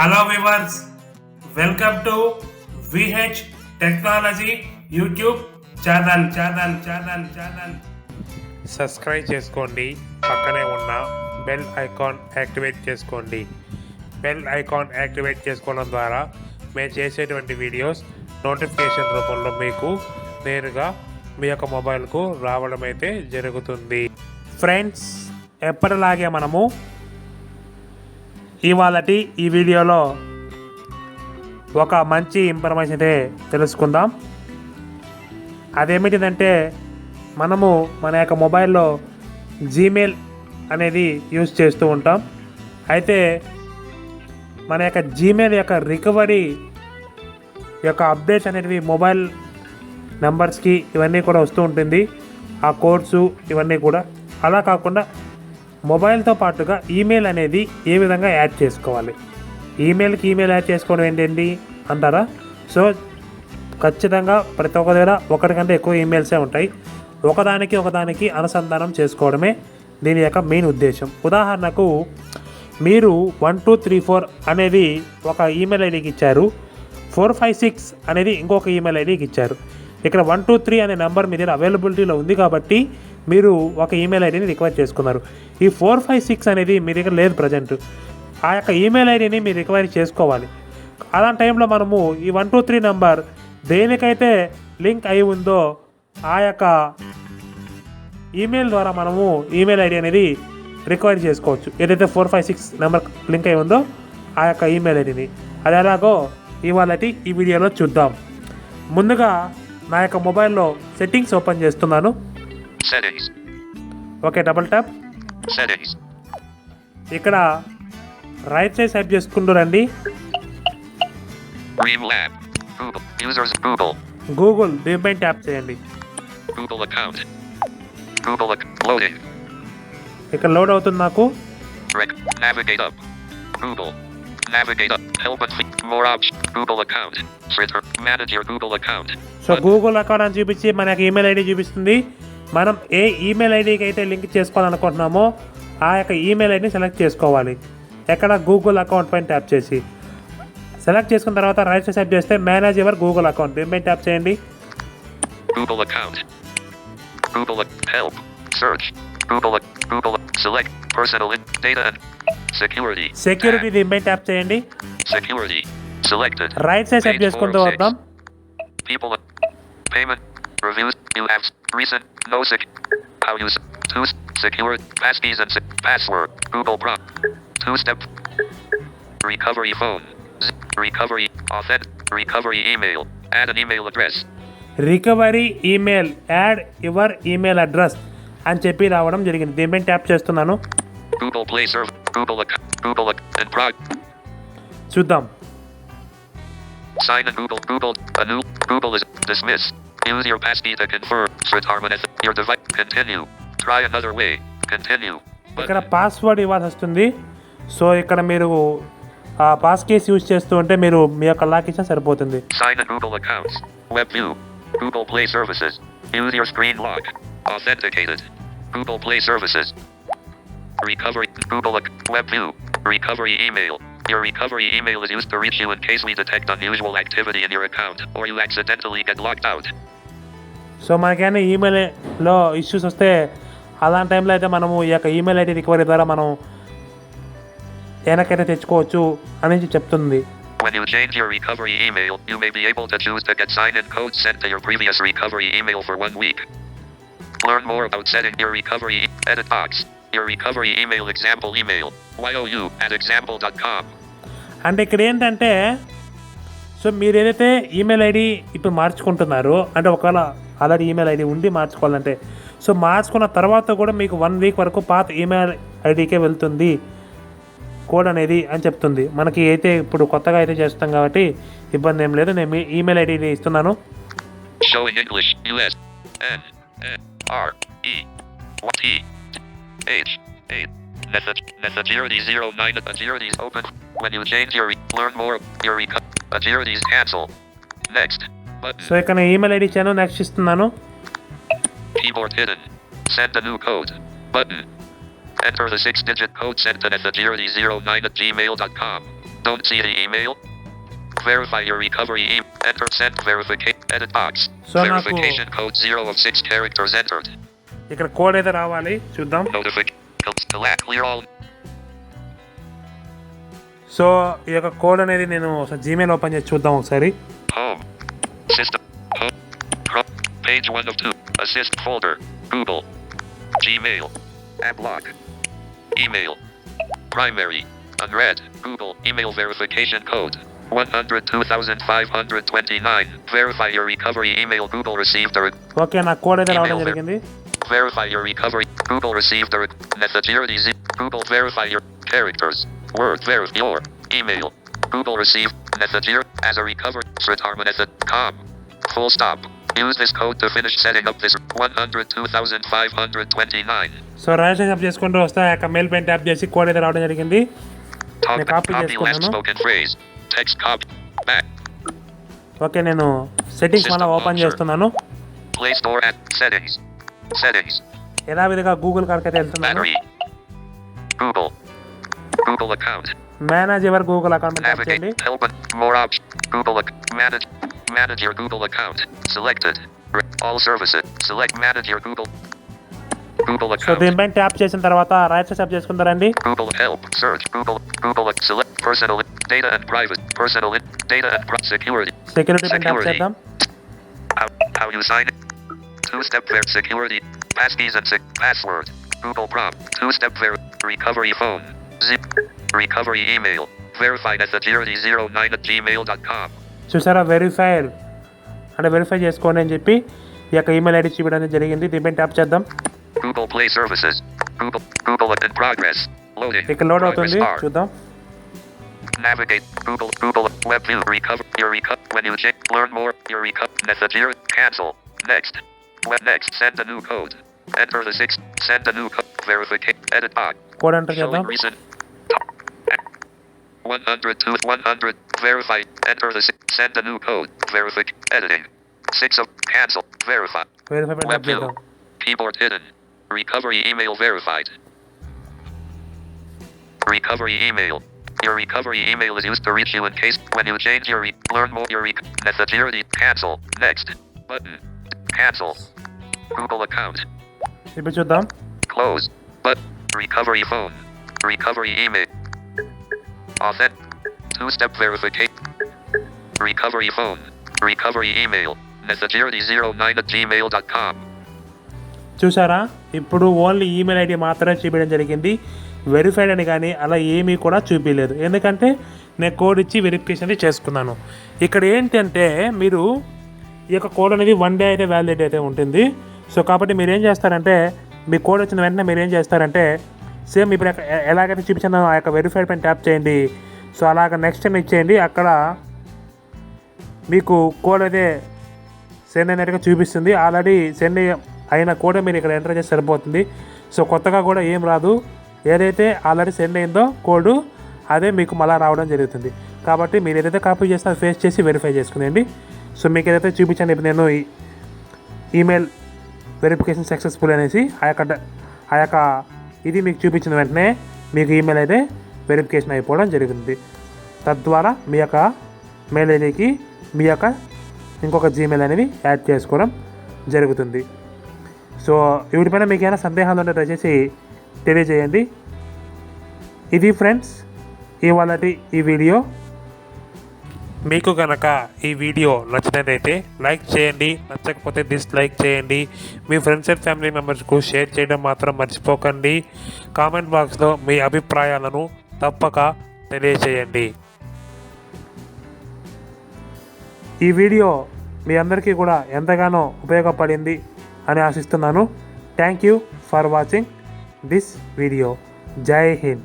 Hello viewers welcome to VH technology YouTube channel channel channel channel. Subscribe చేసుకోండి. పక్కనే ఉన్న bell icon activate చేసుకోండి. Bell icon activate చేసుకోవడం ద్వారా మేము చేసేటువంటి వీడియోస్ నోటిఫికేషన్ రూపంలో మీకు నేరుగా మీ యొక్క మొబైల్కు రావడం అయితే జరుగుతుంది. ఫ్రెండ్స్ ఎప్పటిలాగే మనము ఇవాళటి ఈ వీడియోలో ఒక మంచి ఇన్ఫర్మేషన్ అయితే తెలుసుకుందాం. అదేమిటిదంటే మనము మన యొక్క మొబైల్లో జీమెయిల్ అనేది యూజ్ చేస్తూ ఉంటాం. అయితే మన యొక్క జీమెయిల్ యొక్క రికవరీ యొక్క అప్డేట్స్ అనేటివి మొబైల్ నెంబర్స్కి ఇవన్నీ కూడా వస్తూ ఉంటుంది. ఆ కోడ్సు ఇవన్నీ కూడా. అలా కాకుండా మొబైల్తో పాటుగా ఈమెయిల్ అనేది ఏ విధంగా యాడ్ చేసుకోవాలి? ఈమెయిల్కి ఈమెయిల్ యాడ్ చేసుకోవడం ఏంటండి? అంటారా? సో ఖచ్చితంగా ప్రతి ఒక్క దగ్గర ఒకటికంటే ఎక్కువ ఈమెయిల్సే ఉంటాయి. ఒకదానికి ఒకదానికి అనుసంధానం చేసుకోవడమే దీని యొక్క మెయిన్ ఉద్దేశం. ఉదాహరణకు మీరు వన్ టూ త్రీ ఫోర్ అనేది ఒక ఈమెయిల్ ఐడికి ఇచ్చారు. ఫోర్ ఫైవ్ సిక్స్ అనేది ఇంకొక ఈమెయిల్ ఐడికి ఇచ్చారు. ఇక్కడ వన్ టూ త్రీ అనే నెంబర్ మీ దగ్గర అవైలబిలిటీలో ఉంది కాబట్టి మీరు ఒక ఈమెయిల్ ఐడిని రిక్వైర్ చేసుకున్నారు. ఈ ఫోర్ ఫైవ్ సిక్స్ అనేది మీ దగ్గర లేదు ప్రజెంట్ ఆ యొక్క ఈమెయిల్ ఐడిని మీరు రిక్వైర్ చేసుకోవాలి. అలాంటి టైంలో మనము ఈ వన్ టూ త్రీ నెంబర్ దేనికైతే లింక్ అయి ఉందో ఆ యొక్క ఈమెయిల్ ద్వారా మనము ఈమెయిల్ ఐడి అనేది రిక్వైర్ చేసుకోవచ్చు. ఏదైతే four five six number link అయి ఉందో ఆ యొక్క ఈమెయిల్ ఐడిని అది ఎలాగో ఇవాళటి ఈ వీడియోలో చూద్దాం. ముందుగా నా యొక్క మొబైల్లో సెట్టింగ్స్ ఓపెన్ చేస్తున్నాను. Settings. Okay double tap Settings. ఇక్కడ రైట్ సైడ్ టైప్ చేసుకుంటూ రండి. గూగుల్ దీనిపై ట్యాప్ చేయండి account. Google ac- loading. ఇక్కడ లోడ్ అవుతుంది నాకు. Navigate up. Google. Navigate up. Help and fi- more options. Google account. Fritter. Manage your Google account. So Google account అని చూపించి మనకి ఈమెయిల్ ఐడి చూపిస్తుంది మనం ఏ ఈమెయిల్ ఐడికి అయితే లింక్ చేసుకోవాలనుకుంటున్నామో ఆ యొక్క ఈమెయిల్ ఐడిని సెలెక్ట్ చేసుకోవాలి ఎక్కడ గూగుల్ అకౌంట్ పైన ట్యాప్ చేసి సెలెక్ట్ చేసుకున్న తర్వాత రైట్ సైడ్ టైప్ చేస్తే మేనేజ్ ఎవర్ గూగుల్ అకౌంట్ దీనిపై ట్యాప్ చేయండి Google account. Google ac- help. Search. Google ac- Google ac- select personal in- data and security. Security దీనిపై ట్యాప్ చేయండి. రైట్ సైడ్ Page చేసుకుంటూ 406. వద్దాం People. Payment. Reviews. New apps. Recent. No sec. How use. Two. Secure. Passkeys and se- password. Google Prompt. Two step. Recovery phone. Z- recovery. Authent. Recovery email. Add an email address. Recovery email add your email address అని చెప్పి రావడం జరిగింది దీనిపై tap చేస్తున్నాను Google Play Server. Google account. Google ac- and prog. చూద్దాం Sign in Google. Google. A new. Google is dismiss. Use your passkey to confirm. Fritarman your device. Continue. Try another way. Continue. ఇక్కడ password ఇవ్వాల్సి వస్తుంది so ఇక్కడ మీరు ఆ pass case use చేస్తూ ఉంటే మీరు మీ యొక్క లాక్ ఇచ్చినా సరిపోతుంది Sign in Google accounts. Web view. Google Play services. Use your screen lock. Authenticated. Google Play services. Recovery. Google ac- web view. Recovery email. Your recovery email is used to reach you in case we detect unusual activity in your account or you accidentally get locked out. So మనకైనా ఈమెయిల్లో issues వస్తే అలాంటి టైంలో అయితే మనము ఈ యొక్క email ID recovery ద్వారా మనం వెనకైతే తెచ్చుకోవచ్చు అనేది చెప్తుంది When you change your recovery email, you may be able to choose to get sign-in codes sent to your previous recovery email for one week. Learn more about setting your recovery e- edit box. Your recovery email example email. YOU at example.com. అంటే ఇక్కడ ఏంటంటే so మీరు ఏదైతే email ID ఇప్పుడు మార్చుకుంటున్నారో అంటే ఒకవేళ already email ID ఉండి మార్చుకోవాలంటే so మార్చుకున్న తర్వాత కూడా మీకు వన్ వీక్ వరకు పాత ఈమెయిల్ ఐడికే వెళ్తుంది కోడ్ అనేది అని చెప్తుంది మనకి అయితే ఇప్పుడు కొత్తగా అయితే చేస్తాం కాబట్టి ఇబ్బంది ఏం లేదు నేను ఈమెయిల్ ఐడి ఇస్తున్నాను Showing English. US. N. N. R. E. T. E, H. 8. Message. Messagirity 09. Agilities open. When you change your learn more. Your e, cancel. Next. Button. So ఇక్కడ నేను ఈమెయిల్ ఐడి ఇచ్చాను నెక్స్ట్ ఇస్తున్నాను Keyboard hidden. Send a new code. Button. Enter the six digit code sent to Messagirity09 at gmail.com. Don't see the email? Verify your recovery e- Enter send verification. Edit box. So నాకు- verification code 0 of 6 characters entered. ఇక్కడ code అయితే రావాలి చూద్దాం Notification. Select clear all. So ఈ యొక్క code అనేది నేను ఒకసారి జీమెయిల్ ఓపెన్ చేసి చూద్దాం ఒకసారి Home. System. Home. Cro- Page 1 of 2. Assist folder. Google. Gmail. Adblock. Email. Primary. Unread. Google. Email verification code. 102529. Verify your recovery email. Google received a re- okay నా code అయితే రావడం Email జరిగింది verify your recovery. Google received a re- Methagirity Z. Google verify your characters. Word verify your email. Google received Methagir as a recovery. Sritarmanetha.com. Full stop. Use this code to finish setting up this 102529. So registration up చేసుకుంటూ వస్తే యొక్క mail పైన tap చేసి code అయితే రావడం జరిగింది నేను last చేసుకున్నాను. spoken phrase. Text copy. Back. Okay నేను సెట్టింగ్స్ మళ్ళీ ఓపెన్. చేస్తున్నాను. Settings. యథావిధిగా గూగుల్ కాడికి అయితే వెళ్తున్నాను. Google. Google account. Manage your Google account tap చేయండి Navigate. Help. and More options. Google. ac- Manage. Manage your Google account. Selected. Re- All services. Select manage your Google. Google so account. దీనిపైన tap చేసిన తర్వాత registration up చేసుకుంటారండి Google Help. Search. Google. Google. ac- Select personal in- data and private. Personal in- data and pri- security. Security పైన tap Security. చేద్దాం How, how you sign in. Two-step ver security. Passkeys and sec- password. Google prompt. Two-step ver recovery phone. Zip. Recovery email. Verified as security09 at gmail.com. చూసారా verified అంటే verify చేసుకోండి అని చెప్పి ఈ యొక్క email ID చూపించడం జరిగింది దీనిపైన ట్యాప్ చేద్దాం Google Play Services. Google Google in progress. Loading. ఇక్కడ లోడ్ Progress అవుతుంది bar. చూద్దాం Navigate. Google Google Web View. Recover. Your recover. When you check. Learn more. Your recover. Message here. Cancel. Next. Web next. Send a new code. Enter the six. Send a new code. Verification. Edit box. Code enter చేద్దాం Showing recent. One hundred to 100, verify, enter the, send the new code, verify, editing, 6 of, cancel, verify, verify web view, keyboard hidden, recovery email verified, recovery email, your recovery email is used to reach you in case when you change your re- learn more your re- security cancel. Next. Button. Cancel. Google account. Close. But recovery phone. Recovery email. Authent. Two-step verification. Recovery phone. Recovery email. Messagirity09 at gmail.com. చూసారా ఇప్పుడు only email ID మాత్రమే చూపించడం జరిగింది verified అని కానీ అలా ఏమీ కూడా చూపించలేదు ఎందుకంటే నేను కోడ్ ఇచ్చి వెరిఫికేషన్ అనేది చేసుకున్నాను ఇక్కడ ఏంటంటే మీరు ఈ యొక్క కోడ్ అనేది వన్ డే అయితే వ్యాలిడేట్ అయితే ఉంటుంది సో కాబట్టి మీరు ఏం చేస్తారంటే మీ కోడ్ వచ్చిన వెంటనే మీరు ఏం చేస్తారంటే సేమ్ ఇప్పుడు ఎలాగైతే చూపించానో ఆ యొక్క వెరిఫైడ్ పైన ట్యాప్ చేయండి. సో అలాగ నెక్స్ట్ టైం ఇచ్చేయండి. అక్కడ మీకు కోడ్ అయితే సెండ్ అయినట్టుగా చూపిస్తుంది. ఆల్రెడీ సెండ్ అయిన కోడ్ మీరు ఇక్కడ ఎంటర్ చేస్తే సరిపోతుంది. సో కొత్తగా కూడా ఏం రాదు. ఏదైతే ఆల్రెడీ సెండ్ అయిందో కోడ్ అదే మీకు మళ్ళీ రావడం జరుగుతుంది. కాబట్టి మీరు ఏదైతే కాపీ చేస్తే ఫేస్ చేసి వెరిఫై చేసుకునేయండి. సో మీకు ఏదైతే చూపించాను ఇప్పుడు నేను ఈ ఈమెయిల్ వెరిఫికేషన్ సక్సెస్ఫుల్ అనేసి ఆ యొక్క డ- ఆ యొక్క ఇది మీకు చూపించిన వెంటనే మీకు ఈమెయిల్ అయితే వెరిఫికేషన్ అయిపోవడం జరుగుతుంది తద్వారా మీ యొక్క మెయిల్ ఐడికి మీ యొక్క ఇంకొక జీమెయిల్ అనేది యాడ్ చేసుకోవడం జరుగుతుంది. సో వీటిపైన మీకు ఏమైనా సందేహాలు ఉంటే దయచేసి తెలియజేయండి. ఇది ఫ్రెండ్స్ ఇవాళ ఈ వీడియో మీకు కనుక ఈ వీడియో నచ్చినట్లయితే లైక్ చేయండి నచ్చకపోతే డిస్లైక్ చేయండి. మీ ఫ్రెండ్స్ అండ్ ఫ్యామిలీ మెంబర్స్కు షేర్ చేయడం మాత్రం మర్చిపోకండి. కామెంట్ బాక్స్లో మీ అభిప్రాయాలను తప్పక తెలియజేయండి ఈ వీడియో మీ అందరికీ కూడా ఎంతగానో ఉపయోగపడింది అని ఆశిస్తున్నాను. Thank you for watching this video జై హింద్